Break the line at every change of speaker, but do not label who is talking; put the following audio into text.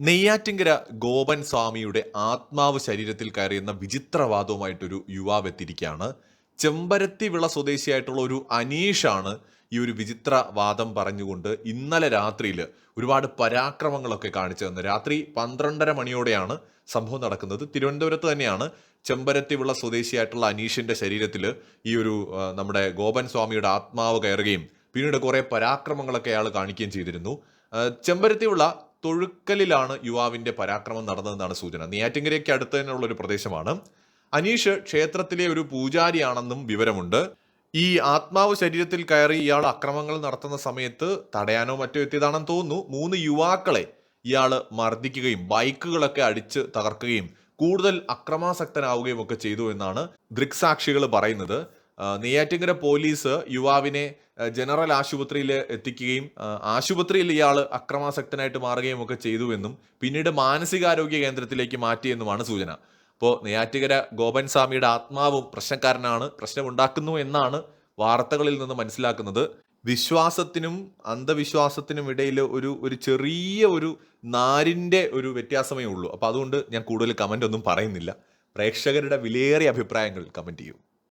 നെയ്യാറ്റിങ്കര ഗോപൻ സ്വാമിയുടെ ആത്മാവ് ശരീരത്തിൽ കയറിയെന്ന വിചിത്രവാദവുമായിട്ടൊരു യുവാവ് എത്തിയിരിക്കുകയാണ്. ചെമ്പരത്തി വിള സ്വദേശിയായിട്ടുള്ള ഒരു അനീഷാണ് ഈ ഒരു വിചിത്ര വാദം പറഞ്ഞുകൊണ്ട് ഇന്നലെ രാത്രിയിൽ ഒരുപാട് പരാക്രമങ്ങളൊക്കെ കാണിച്ചു തന്നത് രാത്രി പന്ത്രണ്ടര മണിയോടെയാണ് സംഭവം നടക്കുന്നത്. തിരുവനന്തപുരത്ത് തന്നെയാണ് ചെമ്പരത്തി വിള സ്വദേശിയായിട്ടുള്ള അനീഷിന്റെ ശരീരത്തിൽ ഈ ഒരു നമ്മുടെ ഗോപൻ സ്വാമിയുടെ ആത്മാവ് കയറുകയും പിന്നീട് കുറേ പരാക്രമങ്ങളൊക്കെ അയാൾ കാണിക്കുകയും ചെയ്തിരുന്നു. ആ, ചെമ്പരത്തിവിള തൊഴുക്കലിലാണ് യുവാവിന്റെ പരാക്രമം നടന്നതെന്നാണ് സൂചന. നെയ്യാറ്റിങ്കരയ്ക്ക് അടുത്ത് തന്നെയുള്ള ഒരു പ്രദേശമാണ്. അനീഷ് ക്ഷേത്രത്തിലെ ഒരു പൂജാരിയാണെന്നും വിവരമുണ്ട്. ഈ ആത്മാവ് ശരീരത്തിൽ കയറി ഇയാൾ അക്രമങ്ങൾ നടത്തുന്ന സമയത്ത് തടയാനോ മറ്റോ എത്തിയതാണെന്ന് തോന്നുന്നു. മൂന്ന് യുവാക്കളെ ഇയാൾ മർദ്ദിക്കുകയും ബൈക്കുകളൊക്കെ അടിച്ച് തകർക്കുകയും കൂടുതൽ അക്രമാസക്തനാവുകയും ഒക്കെ ചെയ്തു എന്നാണ് ദൃക്സാക്ഷികൾ പറയുന്നത്. നെയ്യാറ്റിങ്കര പോലീസ് യുവാവിനെ ജനറൽ ആശുപത്രിയിൽ എത്തിക്കുകയും ആശുപത്രിയിൽ ഇയാൾ അക്രമാസക്തനായിട്ട് മാറുകയും ഒക്കെ ചെയ്തുവെന്നും പിന്നീട് മാനസികാരോഗ്യ കേന്ദ്രത്തിലേക്ക് മാറ്റിയെന്നുമാണ് സൂചന. അപ്പോൾ നെയ്യാറ്റിങ്കര ഗോപൻ സ്വാമിയുടെ ആത്മാവും പ്രശ്നക്കാരനാണ് പ്രശ്നമുണ്ടാക്കുന്നു എന്നാണ് വാർത്തകളിൽ നിന്ന് മനസ്സിലാക്കുന്നത്. വിശ്വാസത്തിനും അന്ധവിശ്വാസത്തിനും ഇടയിൽ ഒരു ഒരു ചെറിയ ഒരു നാരിന്റെ ഒരു വ്യത്യാസമേ ഉള്ളൂ. അപ്പോൾ അതുകൊണ്ട് ഞാൻ കൂടുതൽ കമന്റ് ഒന്നും പറയുന്നില്ല. പ്രേക്ഷകരുടെ വിലയേറിയ അഭിപ്രായങ്ങൾ കമന്റ് ചെയ്യൂ.